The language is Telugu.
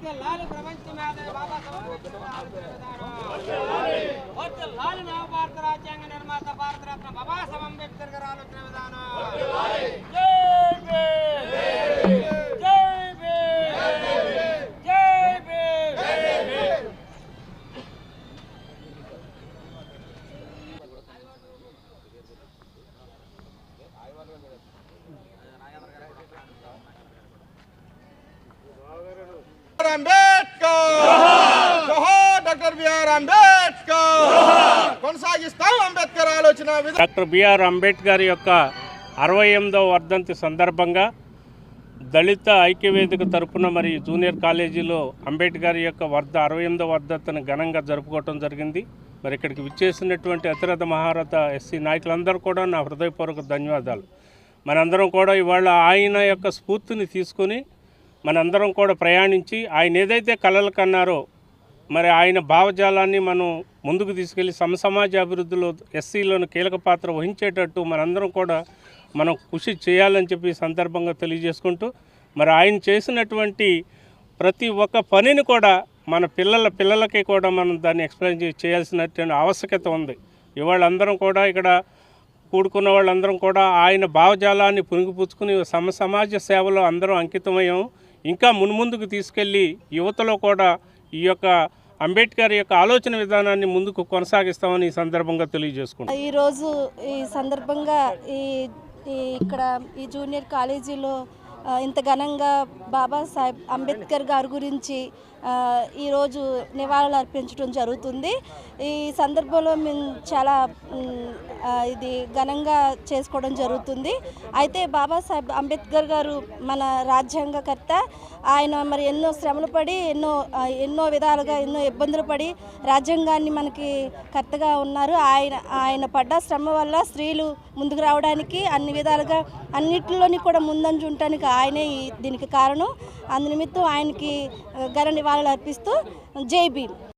వర్ధిల్లాలి ప్రపంచ మేధావి బాబా సాహెబ్ అంబేద్కర్ ఆలోచన విధానం. వర్ధిల్లాలి నవ భారత రాజ్యాంగ నిర్మాత భారతరత్న బాబా సాహెబ్ అంబేద్కర్ గారి ఆలోచన విధానం జై భీమ్! జై భీమ్! జై Bhim! Ambedkar. Doctor B R Ambedkar. కొనసాగిస్తాం అంబేద్కర్ ఆలోచన డాక్టర్ బిఆర్ అంబేద్కర్ యొక్క అరవై ఎనిమిదవ వర్ధంతి సందర్భంగా దళిత ఐక్యవేదిక తరపున మరి జూనియర్ కాలేజీలో అంబేద్కర్ యొక్క వర్ధ అరవై ఎనిమిదవ వర్ధంతిని ఘనంగా జరుపుకోవటం జరిగింది. మరి ఇక్కడికి విచ్చేసినటువంటి అతిరథ మహారథ ఎస్సీ నాయకులందరూ కూడా నా హృదయపూర్వక ధన్యవాదాలు. మనందరం కూడా ఇవాళ ఆయన యొక్క స్ఫూర్తిని తీసుకొని మనందరం కూడా ప్రయాణించి ఆయన ఏదైతే కలలు కన్నారో మరి ఆయన భావజాలాన్ని మనం ముందుకు తీసుకెళ్ళి సమసమాజ అభివృద్ధిలో ఎస్సీలను కీలక పాత్ర వహించేటట్టు మనందరం కూడా మనం కృషి చేయాలని చెప్పి సందర్భంగా తెలియజేసుకుంటూ మరి ఆయన చేసినటువంటి ప్రతి ఒక్క పనిని కూడా మన పిల్లల పిల్లలకి కూడా మనం దాన్ని ఎక్స్ప్లెయిన్ చేయాల్సినటువంటి ఆవశ్యకత ఉంది. ఇవాళ అందరం కూడా ఇక్కడ కూడుకున్న వాళ్ళందరం కూడా ఆయన భావజాలాన్ని పుణిగిపుచ్చుకుని సమ సమాజ సేవలో అందరం అంకితమయ్యాము. ఇంకా మున్ముందుకు తీసుకెళ్ళి యువతలో కూడా ఈ యొక్క అంబేద్కర్ యొక్క ఆలోచన విధానాన్ని ముందుకు కొనసాగిస్తామని ఈ సందర్భంగా తెలియజేసుకుంటాం ఈరోజు ఈ సందర్భంగా ఈ ఇక్కడ ఈ జూనియర్ కాలేజీలో ఇంత ఘనంగా బాబాసాహెబ్ అంబేద్కర్ గారి గురించి ఈరోజు నివాళులు అర్పించడం జరుగుతుంది. ఈ సందర్భంలో మేము చాలా ఇది ఘనంగా చేసుకోవడం జరుగుతుంది. అయితే బాబాసాహెబ్ అంబేద్కర్ గారు మన రాజ్యాంగకర్త. ఆయన మరి ఎన్నో శ్రమలు పడి ఎన్నో ఎన్నో విధాలుగా ఎన్నో ఇబ్బందులు పడి రాజ్యాంగాన్ని మనకి కర్తగా ఉన్నారు. ఆయన ఆయన పడ్డ శ్రమ వల్ల స్త్రీలు ముందుకు రావడానికి అన్ని విధాలుగా అన్నిటిలోని కూడా ముందంజు ఉండటానికి ఆయనే ఈ- దీనికి కారణం. అందు నిమిత్తం ఆయనకి ఆ, ఘన నివాళులు అర్పిస్తూ జై భీమ్.